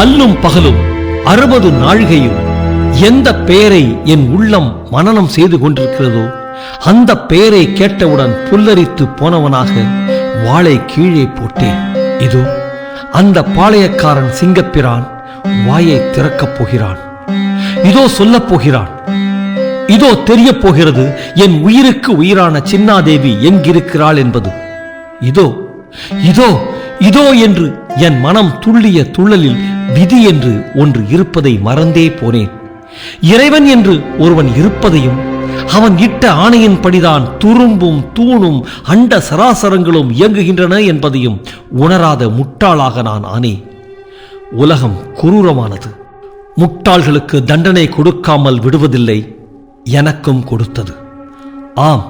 அல்லும் பகலும் அறுபது நாழிகையும் எந்த பெயரை என் உள்ளம் மனனம் செய்து கொண்டிருக்கிறதோ அந்த பெயரை கேட்டவுடன் புல்லரித்து போனவனாக வாளை கீழே போட்டேன். இதோ அந்த பாளையக்காரன் சிங்கப்பிரான் வாயை திறக்கப் போகிறான். இதோ சொல்லப் போகிறான். இதோ தெரியப் போகிறது என் உயிருக்கு உயிரான சின்னாதேவி எங்கிருக்கிறாள் என்பது. இதோ இதோ இதோ என்று என் மனம் துள்ளிய துள்ளலில் விதி என்று ஒன்று இருப்பதை மறந்தே போனேன். இறைவன் என்று ஒருவன் இருப்பதையும் அவன் இட்ட ஆணையின்படிதான் துரும்பும் தூணும் அண்ட சராசரங்களும் இயங்குகின்றன என்பதையும் உணராத முட்டாளாக நான் ஆனேன். உலகம் குரூரமானது. முட்டாள்களுக்கு தண்டனை கொடுக்காமல் விடுவதில்லை எனக்கும் கொடுத்தது. ஆம்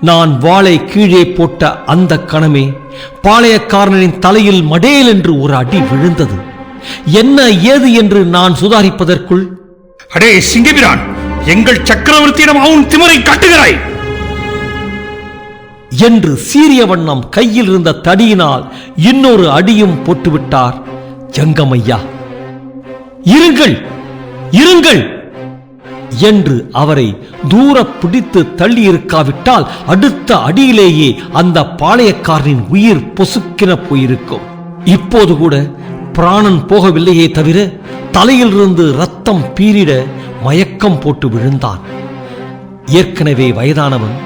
நான் வாளை கீழே போட்ட அந்த கணமே பாளையக்காரனின் தலையில் மடேல் என்று ஒரு அடி விழுந்தது. என்ன ஏது என்று நான் சுதாரிப்பதற்குள் அடே சிங்கபிரான் எங்கள் சக்கரவர்த்தியிடம் அவன் திமிரை காட்டுகிறாய். என்று சீரிய வண்ணம் கையில் இருந்த தடியினால் இன்னொரு அடியும் போட்டுவிட்டார் ஜங்கமையா இருங்கள் இருங்கள் என்று அவரை தூர பிடித்து தள்ளியிருக்காவிட்டால் அடுத்த அடியிலேயே அந்த பாளையக்காரனின் உயிர் பொசுக்கின போயிருக்கும். இப்போது கூட பிராணன் போகவில்லையே தவிர தலையிலிருந்து ரத்தம் பீரிட மயக்கம் போட்டு விழுந்தான். ஏற்கனவே வயதானவன்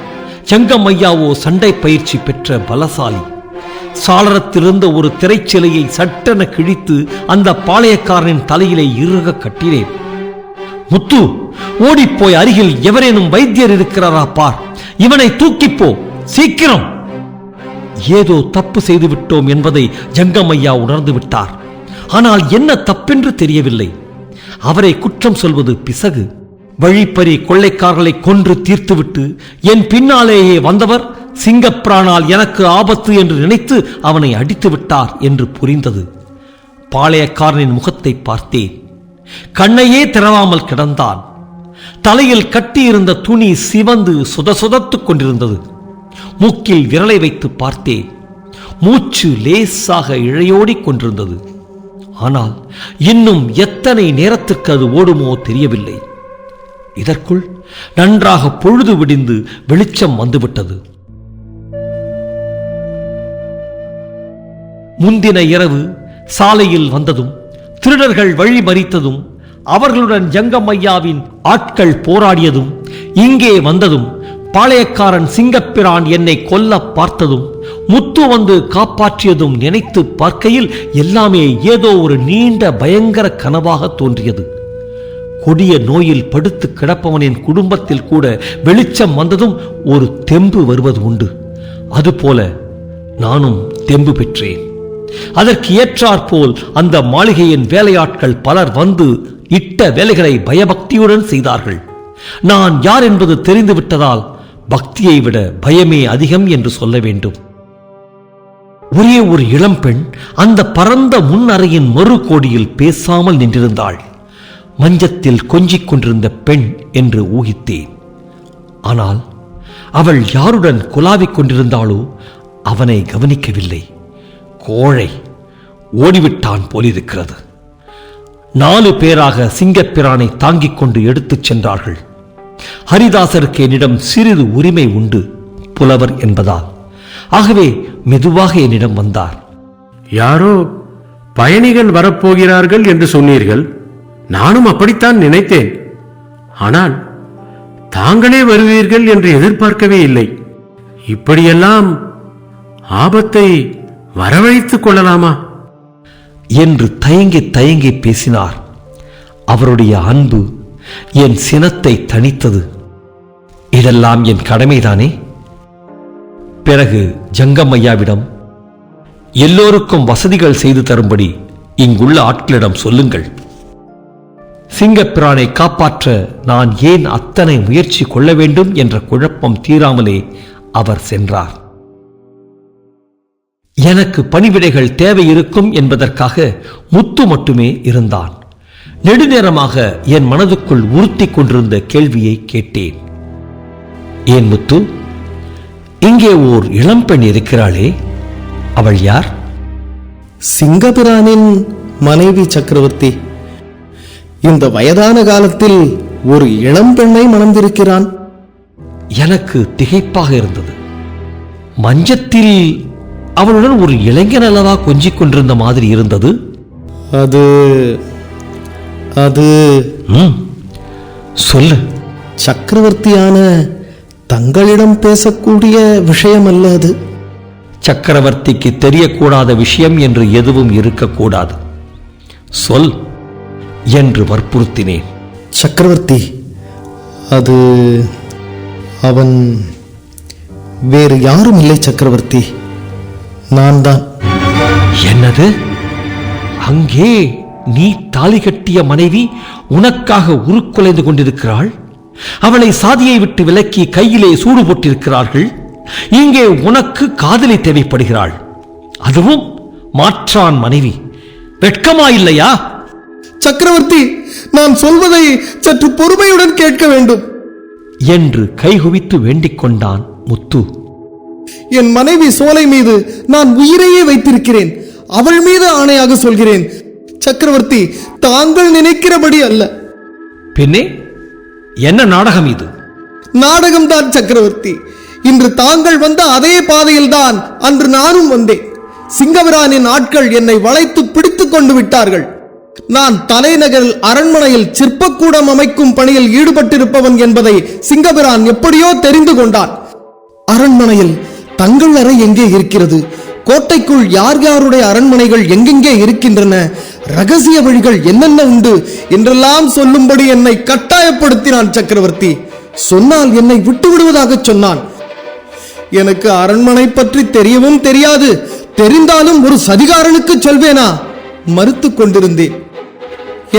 செங்கம்மையாவோ சண்டை பயிற்சி பெற்ற பலசாலி. சாளரத்திலிருந்த ஒரு திரைச்சிலையை சட்டென கிழித்து அந்த பாளையக்காரனின் தலையிலே இறுக கட்டினேன். முத்து ஓடிப்போய் அருகில் எவரேனும் வைத்தியர் இருக்கிறாரா பார். இவனை தூக்கிப்போ சீக்கிரம். ஏதோ தப்பு செய்து விட்டோம் என்பதை ஜங்கம்மையா உணர்ந்து விட்டார் ஆனால் என்ன தப்பென்று தெரியவில்லை. அவரை குற்றம் சொல்வது பிசகு. வழிப்பறி கொள்ளைக்காரர்களை கொன்று தீர்த்துவிட்டு என் பின்னாலேயே வந்தவர் சிங்கப்பிரானால் எனக்கு ஆபத்து என்று நினைத்து அவனை அடித்து விட்டார் என்று புரிந்தது. பாளையக்காரனின் முகத்தை பார்த்தேன். கண்ணையே திறவாமல் கிடந்தான். தலையில் கட்டியிருந்த துணி சிவந்து சுதசுதத்துக் கொண்டிருந்தது. மூக்கில் விரலை வைத்து பார்த்தேன். மூச்சு லேசாக இழையோடிக் கொண்டிருந்தது. ஆனால் இன்னும் எத்தனை நேரத்துக்கு அது ஓடுமோ தெரியவில்லை. இதற்குள் நன்றாக பொழுது விடிந்து வெளிச்சம் வந்துவிட்டது. முந்தின இரவு சாலையில் வந்ததும் திருடர்கள் வழி மறித்ததும் அவர்களுடன் ஜங்கம்மையாவின் ஆட்கள் போராடியதும் இங்கே வந்ததும் பாளையக்காரன் சிங்கப்பிரான் என்னை கொல்ல பார்த்ததும் முத்து வந்து காப்பாற்றியதும் நினைத்து பார்க்கையில் எல்லாமே ஏதோ ஒரு நீண்ட பயங்கர கனவாக தோன்றியது. கொடிய நோயில் படுத்து கிடப்பவனின் குடும்பத்தில் கூட வெளிச்சம் வந்ததும் ஒரு தெம்பு வருவது உண்டு. அதுபோல நானும் தெம்பு பெற்றேன். அதற்கு ஏற்றாற்போல் அந்த மாளிகையின் வேலையாட்கள் பலர் வந்து இட்ட வேலைகளை பயபக்தியுடன் செய்தார்கள். நான் யார் என்பது தெரிந்துவிட்டதால் பக்தியை விட பயமே அதிகம் என்று சொல்ல வேண்டும். ஒரே ஒரு இளம்பெண் அந்த பரந்த முன் அறையின் மறு கோடியில் பேசாமல் நின்றிருந்தாள். மஞ்சத்தில் கொஞ்சிக் கொண்டிருந்த பெண் என்று ஊகித்தேன். ஆனால் அவள் யாருடன் குலாவிக் கொண்டிருந்தாளோ அவனை கவனிக்கவில்லை. கோழை ஓடிவிட்டான் போலிருக்கிறது. நாலு பேராக சிங்கப்பிரானை தாங்கிக் கொண்டு எடுத்துச் சென்றார்கள். ஹரிதாசருக்கு என்னிடம் சிறிது உரிமை உண்டு புலவர் என்பதால். ஆகவே மெதுவாக என்னிடம் வந்தார். யாரோ பயணிகள் வரப்போகிறார்கள் என்று சொன்னீர்கள். நானும் அப்படித்தான் நினைத்தேன். ஆனால் தாங்களே வருவீர்கள் என்று எதிர்பார்க்கவே இல்லை. இப்படியெல்லாம் ஆபத்தை வரவழைத்துக் கொள்ளலாமா? என்று தயங்கி தயங்கி பேசினார். அவருடைய அன்பு என் சினத்தை தணித்தது. இதெல்லாம் என் கடமைதானே? பிறகு ஜங்கம்மையாவிடம் எல்லோருக்கும் வசதிகள் செய்து தரும்படி இங்குள்ள ஆட்களிடம் சொல்லுங்கள். சிங்கப்பிரானை காப்பாற்ற நான் ஏன் அத்தனை முயற்சி கொள்ள வேண்டும் என்ற குழப்பம் தீராமலே அவர் சென்றார். எனக்கு பணிவிடைகள் தேவை இருக்கும் என்பதற்காக முத்து மட்டுமே இருந்தான். நெடுநேரமாக என் மனதுக்குள் உறுத்தி கொண்டிருந்த கேள்வியை கேட்டேன். ஏன் முத்து? இங்கே ஓர் இளம்பெண் இருக்கிறாளே. அவள் யார்? சிங்கபிரானின் மனைவி சக்கரவர்த்தி. இந்த வயதான காலத்தில் ஒரு இளம் பெண்ணை மணந்திருக்கிறான். எனக்கு திகைப்பாக இருந்தது. மஞ்சத்தில் அவளுடன் ஒரு இளைஞன் அல்லவா கொஞ்சிக் கொண்டிருந்த மாதிரி இருந்தது? அது அது சொல்லு. சக்கரவர்த்தியான தங்களிடம் பேசக்கூடிய விஷயம் அல்ல அது. சக்கரவர்த்திக்கு தெரியக்கூடாத விஷயம் என்று எதுவும் இருக்கக்கூடாது. சொல் என்று வற்புறுத்தினேன். சக்கரவர்த்தி அது அவன் வேறு யாரும் இல்லை சக்கரவர்த்தி. நான் தான் என்னது? அங்கே நீ தாலி கட்டிய மனைவி உனக்காக உருக்குலைந்து கொண்டிருக்கிறாள்? அவளை சாதியை விட்டு விலக்கி கையிலே சூடு போட்டிருக்கிறார்கள். இங்கே உனக்கு காதலி தேவைப்படுகிறாள். அதுவும் மாற்றான் மனைவி. வெட்கமா இல்லையா? சக்கரவர்த்தி நான் சொல்வதை சற்று பொறுமையுடன் கேட்க வேண்டும். என்று கைகுவித்து வேண்டிக் கொண்டான் முத்து. என் மனைவி சோலை மீது நான் உயிரையே வைத்திருக்கிறேன். அவள் மீது ஆணையாக சொல்கிறேன். சக்கரவர்த்தி தாங்கள் நினைக்கிறபடி அல்ல. பின்னே என்ன நாடகம் இது? நாடகம்தான் சக்கரவர்த்தி. இன்று தாங்கள் வந்த அதே பாதையில்தான் அன்று நானும் வந்தேன். சிங்கவரானின் ஆட்கள் என்னை வளைத்து பிடித்துக் கொண்டு விட்டார்கள். நான் தலைநகரில் அரண்மனையில் சிற்பக்கூடம் அமைக்கும் பணியில் ஈடுபட்டிருப்பவன் என்பதை சிங்கபிரான் எப்படியோ தெரிந்து கொண்டான். அரண்மனையில் தங்கள் அறை எங்கே இருக்கிறது? கோட்டைக்குள் யார் யாருடைய அரண்மனைகள் எங்கெங்கே இருக்கின்றன? ரகசிய வழிகள் என்னென்ன உண்டு? என்றெல்லாம் சொல்லும்படி என்னை கட்டாயப்படுத்தினான் சக்கரவர்த்தி. சொன்னால் என்னை விட்டு விடுவதாக சொன்னான். எனக்கு அரண்மனை பற்றி தெரியவும் தெரியாது. தெரிந்தாலும் ஒரு சதிகாரனுக்கு சொல்வேனா? மறுத்துக் கொண்டிருந்தேன்.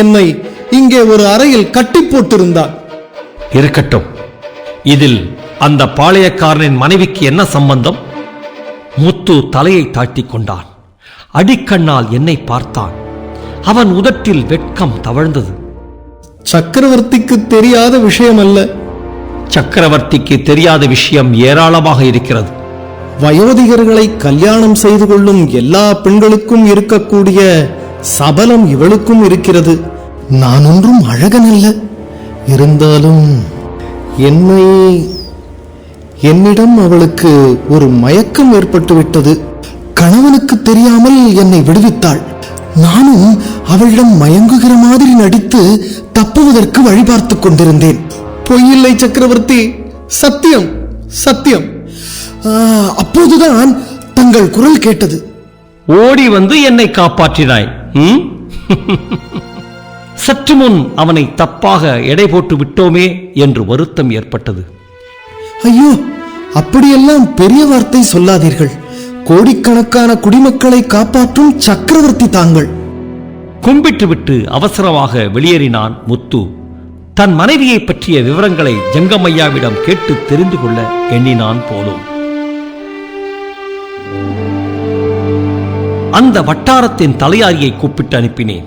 என்னை இங்கே ஒரு அறையில் கட்டி போட்டிருந்தான் இருக்கட்டும். இதில் அந்த பாளையக்காரனின் மனைவிக்கு என்ன சம்பந்தம்? முத்து தலையை தாட்டிக் கொண்டான். அடிக்கண்ணால் என்னை பார்த்தான். அவன் உதட்டில் வெட்கம் தவழ்ந்தது. சக்கரவர்த்திக்கு தெரியாத விஷயம் அல்ல சக்கரவர்த்திக்கு தெரியாத விஷயம் ஏராளமாக இருக்கிறது. வயோதிகர்களை கல்யாணம் செய்து கொள்ளும் எல்லா பெண்களுக்கும் இருக்கக்கூடிய சபலம் இவளுக்கும் இருக்கிறது. நான் ஒன்றும் அழகன் அல்ல இருந்தாலும் என்னை என்னிடம் அவளுக்கு ஒரு மயக்கம் ஏற்பட்டு விட்டது கணவனுக்கு தெரியாமல் என்னை விடுவித்தாள். நானும் அவளிடம் மயங்குகிற மாதிரி நடித்து தப்புவதற்கு வழி பார்த்துக் கொண்டிருந்தேன். பொய்யில்லை சக்கரவர்த்தி. சத்தியம் சத்தியம். அப்போதுதான் தங்கள் குரல் கேட்டது. ஓடி வந்து என்னை காப்பாற்றினாய்? சற்று முன் அவனை தப்பாக எடை போட்டு விட்டோமே என்று வருத்தம் ஏற்பட்டது. ஐயோ அப்படியெல்லாம் பெரிய வார்த்தை சொல்லாதீர்கள். கோடிக்கணக்கான குடிமக்களை காப்பாற்றும் சக்கரவர்த்தி தாங்கள். கும்பிட்டுவிட்டு அவசரமாக வெளியேறினான் முத்து. தன் மனைவியை பற்றிய விவரங்களை ஜங்கமையாவிடம் கேட்டு தெரிந்து கொள்ள எண்ணினான் போலும். அந்த வட்டாரத்தின் தலையாரியை கூப்பிட்டு அனுப்பினேன்.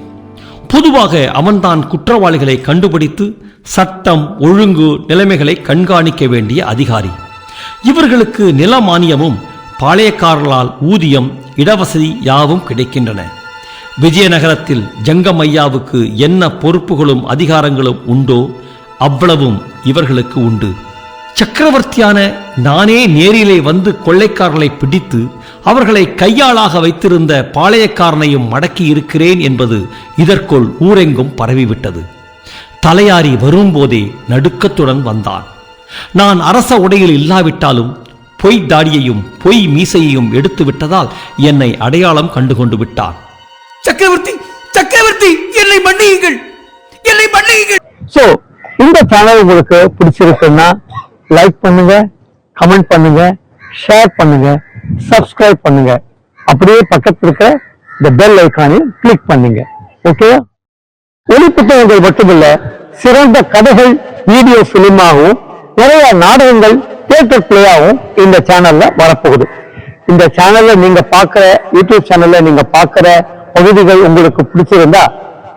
பொதுவாக அவன்தான் குற்றவாளிகளை கண்டுபிடித்து சட்டம் ஒழுங்கு நிலைமைகளை கண்காணிக்க வேண்டிய அதிகாரி. இவர்களுக்கு நில மானியமும் பாளையக்காரர்களால் ஊதியம் இடவசதி யாவும் கிடைக்கின்றன. விஜயநகரத்தில் ஜங்கமையாவுக்கு என்ன பொறுப்புகளும் அதிகாரங்களும் உண்டோ அவ்வளவும் இவர்களுக்கு உண்டு. சக்கரவர்த்தியான நானே நேரிலே வந்து கொள்ளைக்காரர்களை பிடித்து அவர்களை கையாளாக வைத்திருந்த பாளையக்காரனையும் மடக்கி இருக்கிறேன் என்பது இதற்குள் ஊரெங்கும் பரவிவிட்டது. தலையாரி வரும்போதே நடுக்கத்துடன் வந்தான். நான் அரச உடையில் இல்லாவிட்டாலும் பொய் தாடியையும் பொய் மீசையையும் எடுத்து விட்டதால் என்னை அடையாளம் கண்டுகொண்டு விட்டான் சக்கரவர்த்தி சக்கரவர்த்தி என்னை மன்னியுங்கள். என்னை மன்னியுங்கள். சோ இந்த சேனல் உங்களுக்கு பிடிச்சிருக்குன்னா லைக் பண்ணுங்க கமெண்ட் பண்ணுங்க ஷேர் பண்ணுங்க சப்ஸ்கிரைப் பண்ணுங்க. அப்படியே பக்கத்துல இருக்கிற இந்த பெல் ஐக்கானையும் கிளிக் பண்ணுங்க. ஓகே ஒளி புத்தகங்கள் மட்டுமில்ல சிறந்த கதைகள் வீடியோ பிலிமாகவும் நிறைய நாடகங்கள் தியேட்டர் பிளேயாகவும் இந்த சேனல்ல வரப்போகுது. இந்த சேனல்ல நீங்க பார்க்குற யூடியூப் சேனல்ல நீங்க பார்க்குற பகுதிகள் உங்களுக்கு பிடிச்சிருந்தா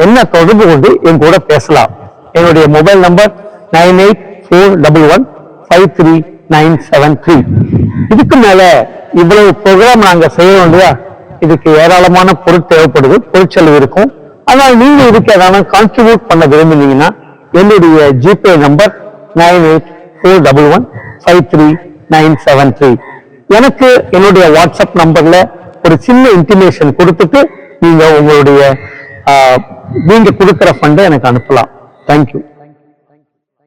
என்ன தொடர்பு கொண்டு என் கூட பேசலாம். என்னுடைய mobile number nine eight four double one five three nine seven three. இதுக்கு மேல இவ்வளவு ப்ரோக்ராம் நாங்க செய்ய வேண்டியதா இதுக்கு ஏராளமான பொருள் தேவைப்படுது பொருட்செலவு இருக்கும். ஆனால் நீங்க இதுக்கு ஏதாவது கான்ட்ரிபியூட் பண்ண விரும்புனீங்கன்னா என்னுடைய GPay number nine eight four double one five three nine seven three எனக்கு என்னுடைய வாட்ஸ்அப் நம்பர்ல ஒரு சின்ன இன்டிமேஷன் கொடுத்துட்டு நீங்க உங்களுடைய ஆஹ், நீங்க கொடுக்குற ஃபண்டை எனக்கு அனுப்பலாம். தேங்க்யூ